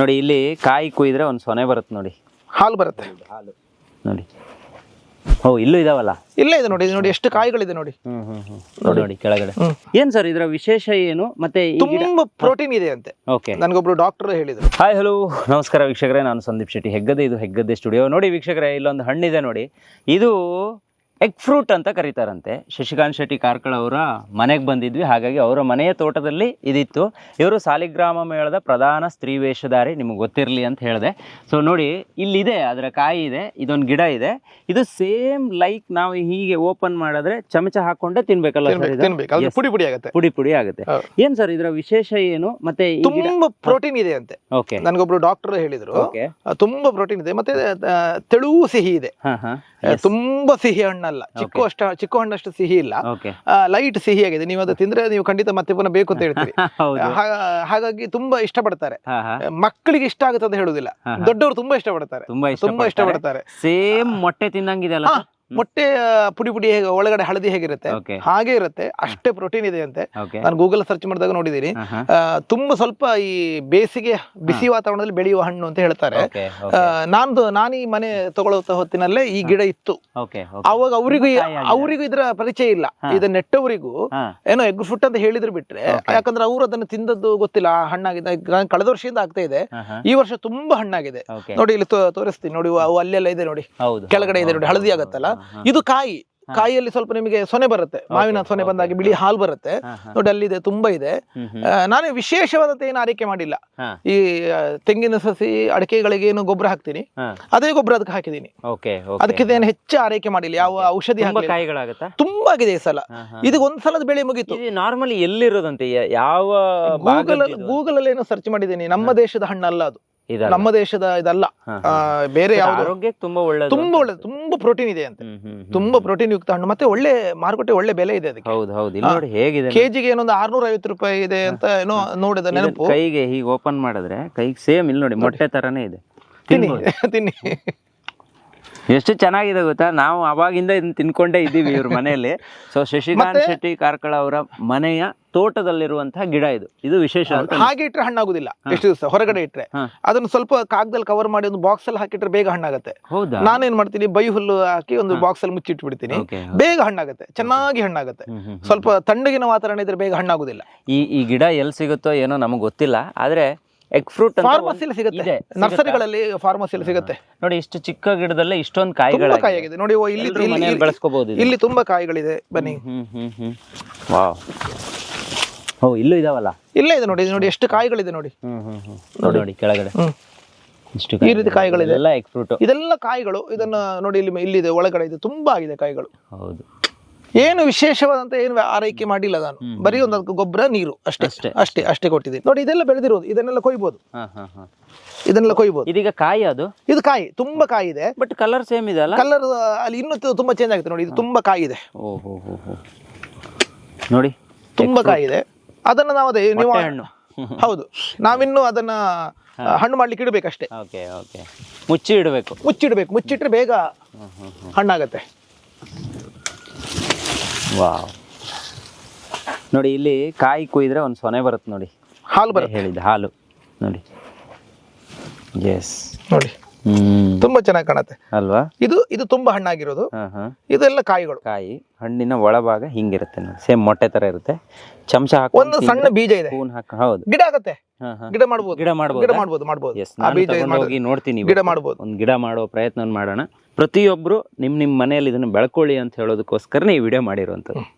ನೋಡಿ ಇಲ್ಲಿ ಕಾಯಿ ಕುಯ್ದ್ರೆ ಒಂದು ಸೊನೆ ಬರುತ್ತೆ ನೋಡಿ. ಹಾಲು ಬರುತ್ತೆ. ಹಾಲು. ನೋಡಿ. ಓ ಇಲ್ಲೂ ಇದಾವಲ್ಲ? ಇಲ್ಲೇ ಇದೆ ನೋಡಿ ಇದು ನೋಡಿ ಎಷ್ಟು ಕಾಯಿಗಳಿದೆ ನೋಡಿ. ಹ್ಮ್ ಹ್ಮ್ ಹ್ಮ್. ನೋಡಿ. ಕೆಳಗಡೆ. ಏನ್ ಸರ್ ಇದರ ವಿಶೇಷ ಏನು? ಮತ್ತೆ ಈ ಗಿಡ ತುಂಬಾ ಪ್ರೋಟೀನ್ ಇದೆ ಅಂತೆ. ಓಕೆ. ನನಗೊಬ್ರು ಡಾಕ್ಟರ್ ಹೇಳಿದ್ರು. Hi hello. ನಮಸ್ಕಾರ ವೀಕ್ಷಕರೇ ನಾನು ಸಂದೀಪ್ ಶೆಟ್ಟಿ ಹೆಗ್ಗದೆ ಇದು ಹೆಗ್ಗದೆ ಸ್ಟುಡಿಯೋ. ನೋಡಿ ವೀಕ್ಷಕರೇ ಇಲ್ಲೊಂದು ಹಣ್ಣಿದೆ ನೋಡಿ. ಇದು ಎಗ್ ಫ್ರೂಟ್ ಅಂತ ಕರೀತಾರಂತೆ. ಶಶಿಕಾಂತ್ ಶೆಟ್ಟಿ ಕಾರ್ಕಳ ಅವರ ಮನೆಗೆ ಬಂದಿದ್ವಿ. ಹಾಗಾಗಿ ಅವರ ಮನೆಯ ತೋಟದಲ್ಲಿ ಇದಿತ್ತು. ಇವರು ಸಾಲಿಗ್ರಾಮ ಮೇಳದ ಪ್ರಧಾನ ಸ್ತ್ರೀ ವೇಷಧಾರಿ ನಿಮಗೆ ಗೊತ್ತಿರಲಿ ಅಂತ ಹೇಳಿದೆ. ಸೊ ನೋಡಿ ಇಲ್ಲಿದೆ ಅದರ ಕಾಯಿ ಇದೆ ಇದೊಂದು ಗಿಡ ಇದೆ. ಇದು ಸೇಮ್ ಲೈಕ್ ನಾವು ಹೀಗೆ ಓಪನ್ ಮಾಡಿದ್ರೆ ಚಮಚ ಹಾಕೊಂಡೆ ತಿನ್ಬೇಕಲ್ಲ. ಪುಡಿ ಪುಡಿ ಆಗುತ್ತೆ. ಪುಡಿ ಪುಡಿ ಆಗುತ್ತೆ. ಏನ್ ಸರ್ ಇದರ ವಿಶೇಷ ಏನು? ಮತ್ತೆ ತುಂಬಾ ಪ್ರೋಟೀನ್ ಇದೆ ಅಂತೆ. ಓಕೆ ನನಗೊಬ್ರು ಡಾಕ್ಟರ್ ಹೇಳಿದ್ರು. ತುಂಬಾ ಪ್ರೋಟೀನ್ ಇದೆ. ಮತ್ತೆ ತೆಳುವು ಸಿಹಿ ಇದೆ. ಹಾ ಹಾ. ತುಂಬಾ ಸಿಹಿ ಹಣ್ಣಲ್ಲ ಚಿಕ್ಕ ಅಷ್ಟ ಚಿಕ್ಕ ಹಣ್ಣಷ್ಟು ಸಿಹಿ ಇಲ್ಲ. ಲೈಟ್ ಸಿಹಿ ಆಗಿದೆ. ನೀವು ಅದು ತಿಂದ್ರೆ ನೀವು ಖಂಡಿತ ಮತ್ತೆ ಪುನಃ ಬೇಕು ಅಂತ ಹೇಳ್ತೀವಿ ಹಾಗಾಗಿ ತುಂಬಾ ಇಷ್ಟಪಡ್ತಾರೆ. ಮಕ್ಕಳಿಗೆ ಇಷ್ಟ ಆಗುತ್ತೆ ಅಂತ ಹೇಳುದಿಲ್ಲ. ದೊಡ್ಡವರು ತುಂಬಾ ಇಷ್ಟಪಡ್ತಾರೆ. ತುಂಬಾ ಇಷ್ಟಪಡ್ತಾರೆ. ಸೇಮ್ ಮೊಟ್ಟೆ ತಿನ್ನಂಗಿದೆ ಅಲ್ಲ ಮೊಟ್ಟೆ ಪುಡಿ ಪುಡಿ ಹೇಗೆ ಒಳಗಡೆ ಹಳದಿ ಹೇಗಿರುತ್ತೆ? ಹಾಗೆ ಇರುತ್ತೆ. ಅಷ್ಟೇ ಪ್ರೋಟೀನ್ ಇದೆ ಅಂತೆ. ನಾನು ಗೂಗಲ್ ಸರ್ಚ್ ಮಾಡಿದಾಗ ನೋಡಿದೀನಿ. ತುಂಬಾ ಸ್ವಲ್ಪ ಈ ಬೇಸಿಗೆ ಬಿಸಿ ವಾತಾವರಣದಲ್ಲಿ ಬೆಳೆಯುವ ಹಣ್ಣು ಅಂತ ಹೇಳ್ತಾರೆ. ನಾನು ನಾನು ಈ ಮನೆ ತಗೊಳ್ಳುತ್ತ ಹೊತ್ತಿನಲ್ಲೇ ಈ ಗಿಡ ಇತ್ತು. ಅವಾಗ ಅವರಿಗೂ. ಅವರಿಗೂ ಇದರ ಪರಿಚಯ ಇಲ್ಲ. ಇದ ಇದನ್ನ ನೆಟ್ಟವರಿಗೂ ಏನೋ ಎಗ್ ಫುಟ್ ಅಂತ ಹೇಳಿದ್ರು ಬಿಟ್ರೆ. ಯಾಕಂದ್ರೆ ಅವರು ಅದನ್ನು ತಿಂದದ್ದು ಗೊತ್ತಿಲ್ಲ. ಹಣ್ಣಾಗಿದೆ. ಕಳೆದ ವರ್ಷದಿಂದ ಆಗ್ತಾ ಇದೆ. ಈ ವರ್ಷ ತುಂಬಾ ಹಣ್ಣಾಗಿದೆ. ನೋಡಿ ಇಲ್ಲಿ ತೋರಿಸ್ತೀನಿ. ನೋಡಿ ಅವು ಅಲ್ಲೆಲ್ಲ ಇದೆ ನೋಡಿ. ಕೆಳಗಡೆ ಇದೆ ನೋಡಿ. ಹಳದಿ ಆಗತ್ತಲ್ಲ? ಇದು ಕಾಯಿ. ಕಾಯಿಯಲ್ಲಿ ಸ್ವಲ್ಪ ನಿಮಗೆ ಸೊನೆ ಬರುತ್ತೆ. ಮಾವಿನ ಸೊನೆ ಬಂದಾಗ ಬಿಳಿ ಹಾಲು ಬರುತ್ತೆ. ನೋಡಿ ಅಲ್ಲಿದೆ ತುಂಬಾ ಇದೆ. ನಾನು ವಿಶೇಷವಾದಂತ ಏನು ಆರೈಕೆ ಮಾಡಿಲ್ಲ. ಈ ತೆಂಗಿನ ಸಸಿ ಅಡಿಕೆಗಳಿಗೆ ಏನು ಗೊಬ್ಬರ ಹಾಕ್ತೀನಿ. ಅದೇ ಗೊಬ್ಬರ ಅದಕ್ಕೆ ಹಾಕಿದೀನಿ ಅದಕ್ಕೆ ಏನು ಹೆಚ್ಚು ಆರೈಕೆ ಮಾಡಿಲ್ಲ. ಯಾವ ಔಷಧಿ ತುಂಬಾ ಆಗಿದೆ ಈ ಸಲ. ಇದಕ್ಕೆ ಒಂದ್ ಸಲದ ಬೆಳೆ ಮುಗೀತು. ನಾರ್ಮಲಿ ಎಲ್ಲಿರೋದಂತೆ? ಯಾವ ಗೂಗಲ್ ಗೂಗಲ್ ಅಲ್ಲಿ ಏನೋ ಸರ್ಚ್ ಮಾಡಿದ್ದೀನಿ. ನಮ್ಮ ದೇಶದ ಹಣ್ಣಲ್ಲ ಅದು? ನಮ್ಮ ದೇಶದ ಇದಲ್ಲ. ಆ, ಬೇರೆ ಆರೋಗ್ಯಕ್ಕೆ ತುಂಬಾ ಒಳ್ಳೇದು ತುಂಬಾ ಒಳ್ಳೆ ತುಂಬಾ ಪ್ರೋಟೀನ್ ಇದೆ ಅಂತ. ತುಂಬಾ ಪ್ರೋಟೀನ್ ಯುಕ್ತ ಹಣ್ಣು. ಮತ್ತೆ ಒಳ್ಳೆ ಮಾರುಕಟ್ಟೆ ಒಳ್ಳೆ ಬೆಲೆ ಇದೆ ಅದಕ್ಕೆ. ಹೌದು ಹೌದು. ಇಲ್ಲಿ ನೋಡಿ ಹೇಗಿದೆ ಕೆಜಿಗೆ ಏನೊಂದು ಆರ್ನೂರ ಐವತ್ತು ರೂಪಾಯಿ ಇದೆ ಅಂತ ಏನೋ ನೋಡಿದ ನೆನಪು. ಕೈಗೆ ಹೀಗೆ ಓಪನ್ ಮಾಡಿದ್ರೆ ಕೈಗೆ ಸೇಮ್ ಇಲ್ಲಿ ನೋಡಿ ಮೊಟ್ಟೆ ತರನೇ ಇದೆ. ತಿನ್ನಿ ತಿನ್ನಿ. ಎಷ್ಟು ಚೆನ್ನಾಗಿದೆ ಗೊತ್ತಾ? ನಾವು ಅವಾಗಿಂದ ಇದನ್ನ ತಿನ್ಕೊಂಡೇ ಇದ್ದೀವಿ ಇವ್ರ ಮನೆಯಲ್ಲಿ. ಸೊ ಶಶಿಕಾಂತ್ ಶೆಟ್ಟಿ ಕಾರ್ಕಳ ಅವರ ಮನೆಯ ತೋಟದಲ್ಲಿರುವಂತಹ ಗಿಡ ಇದು. ಇದು ವಿಶೇಷ ಅಂತ ಹಾಗೆ ಇಟ್ಟರೆ ಹಣ್ಣಾಗುದಿಲ್ಲ. ಎಷ್ಟು ದಿವಸ ಹೊರಗಡೆ ಇಟ್ಟರೆ. ಅದನ್ನ ಸ್ವಲ್ಪ ಕಾಗದಲ್ಲಿ ಕವರ್ ಮಾಡಿ ಒಂದು ಬಾಕ್ಸ್ ಅಲ್ಲಿ ಹಾಕಿಟ್ರೆ ಬೇಗ ಹಣ್ಣಾಗುತ್ತೆ. ಹೌದಾ? ನಾನೇನ್ ಮಾಡ್ತೀನಿ? ಬೈ ಹುಲ್ಲು ಹಾಕಿ ಒಂದು ಬಾಕ್ಸ್ ಅಲ್ಲಿ ಮುಚ್ಚಿಟ್ಟು ಬಿಡ್ತೀನಿ ಬೇಗ ಹಣ್ಣಾಗುತ್ತೆ. ಚೆನ್ನಾಗಿ ಹಣ್ಣಾಗತ್ತೆ. ಸ್ವಲ್ಪ ತಣ್ಣಗಿನ ವಾತಾವರಣ ಇದ್ರೆ ಬೇಗ ಹಣ್ಣಾಗುದಿಲ್ಲ. ಈ ಈ ಗಿಡ ಎಲ್ಲಿ ಸಿಗುತ್ತೋ ಏನೋ ನಮಗೆ ಗೊತ್ತಿಲ್ಲ. ಆದ್ರೆ ಎಗ್ ಫ್ರೂಟ್ ಫಾರ್ಮಸಿಲಿ ಸಿಗುತ್ತೆ. ನರ್ಸರಿಗಳಲ್ಲಿ ಫಾರ್ಮಸಿಲಿ ಸಿಗುತ್ತೆ. ನೋಡಿ ಇಷ್ಟು ಚಿಕ್ಕ ಗಿಡದಲ್ಲೇ ಇಷ್ಟೊಂದು ಕಾಯಿಗಳು ಕಾಯಾಗಿದೆ ನೋಡಿ ಓ, ಇಲ್ಲಿ ಬೆಳೆಸ್ಕೋಬಹುದು ಇಲ್ಲಿ ತುಂಬಾ ಕಾಯಿಗಳಿದೆ. ಬನ್ನಿ. ವಾವ್. ಓ ಇಲ್ಲೂ ಇದಾವಲ್ಲ? ಇಲ್ಲೇ ಇದೆ ನೋಡಿ ನೋಡಿ ಎಷ್ಟು ಕಾಯಿಗಳಿದೆ ನೋಡಿ. ನೋಡಿ ನೋಡಿ ಕೆಳಗಡೆ. ಇಷ್ಟು ಈ ರೀತಿ ಕಾಯಿಗಳಿದೆ. ಎಲ್ಲ ಎಗ್ ಫ್ರೂಟ್ ಇದೆಲ್ಲ ಕಾಯಿಗಳು. ಇದನ್ನ ನೋಡಿ ಇಲ್ಲಿ ಇಲ್ಲಿದೆ ಒಳಗಡೆ ಇದೆ. ತುಂಬಾ ಆಗಿದೆ ಕಾಯಿಗಳು. ಹೌದು. ಏನು ವಿಶೇಷವಾದಂತ ಏನು ಆರೈಕೆ ಮಾಡಿಲ್ಲ ನಾನು. ಬರೀ ಒಂದು ಅದಕ್ಕೆ ಗೊಬ್ಬರ ನೀರು ಅಷ್ಟೇ ಅಷ್ಟೇ. ಅಷ್ಟೇ. ಕೊಟ್ಟಿದ್ದೀನಿ. ನೋಡಿ ಇದೆಲ್ಲ ಬೆಳೆದಿರೋದು. ಇದನ್ನೆಲ್ಲ ಕೊಯ್ಬೋದು. ಹಾ ಹಾ ಹಾ. ಇದನ್ನೆಲ್ಲ ಕೊಯ್ಬೋದು. ಇದೀಗ ಕಾಯಿ ಅದು? ಇದು ಕಾಯಿ ತುಂಬಾ ಕಾಯಿ ಇದೆ. ಬಟ್ ಕಲರ್ ಸೇಮ್ ಇದೆ ಅಲ್ಲ? ಕಲರ್ ಅಲ್ಲಿ ಇನ್ನೂ ತುಂಬಾ ಚೇಂಜ್ ಆಗುತ್ತೆ. ನೋಡಿ ಇದು ತುಂಬಾ ಕಾಯಿ ಇದೆ. ನೋಡಿ ತುಂಬಾ ಕಾಯಿ ಇದೆ. ಅದನ್ನ ನಾವು ಅದೇ ನೀವು ಹಣ್ಣು. ಹೌದು. ನಾವಿನ್ನು ಅದನ್ನ ಹಣ್ಣು ಮಾಡ್ಲಿಕ್ಕೆ ಇಡಬೇಕಷ್ಟೇ. Okay okay. ಮುಚ್ಚಿ ಇಡಬೇಕು. ಮುಚ್ಚಿಡ್ಬೇಕು ಮುಚ್ಚಿಟ್ರೆ ಬೇಗ ಹಣ್ಣಾಗತ್ತೆ. ವಾವ್. ನೋಡಿ ಇಲ್ಲಿ ಕಾಯಿ ಕುಯ್ದ್ರೆ ಒಂದು ಸೊನೆ ಬರುತ್ತೆ ನೋಡಿ. ಹಾಲು ಬರುತ್ತೆ. ಹೇಳಿದ ಹಾಲು. ನೋಡಿ. ಎಸ್ ನೋಡಿ. ತುಂಬಾ ಚೆನ್ನಾಗಿ ಕಾಣತ್ತೆ. ಅಲ್ವಾ? ಇದು ಇದು ತುಂಬಾ ಹಣ್ಣಾಗಿರೋದು. ಇದೆಲ್ಲ ಕಾಯಿಗಳು. ಕಾಯಿ ಹಣ್ಣಿನ ಒಳಭಾಗ ಹಿಂಗಿರುತ್ತೆ ನೋಡಿ. ಸೇಮ್ ಮೊಟ್ಟೆ ತರ ಇರುತ್ತೆ. ಚಮಚ ಹಾಕಿ ಒಂದು ಸಣ್ಣ ಬೀಜ ಇದೆ. ಹೂನ್ ಹಾಕ ಹೌದು. ಗಿಡ ಆಗತ್ತೆ. ಗಿಡ ಮಾಡಬಹುದು ಗಿಡ ಮಾಡಬಹುದು ಗಿಡ ಮಾಡಬಹುದು ಮಾಡಬಹುದು ಹೋಗಿ ನೋಡ್ತೀನಿ ಗಿಡ ಮಾಡಬಹುದು ಒಂದು ಗಿಡ ಮಾಡೋ ಪ್ರಯತ್ನ ಮಾಡೋಣ. ಪ್ರತಿಯೊಬ್ರು ನಿಮ್ ನಿಮ್ ಮನೆಯಲ್ಲಿ ಇದನ್ನ ಬೆಳ್ಕೊಳ್ಳಿ ಅಂತ ಹೇಳೋದಕ್ಕೋಸ್ಕರನೇ ಈ ವಿಡಿಯೋ ಮಾಡಿರುವಂಥದ್ದು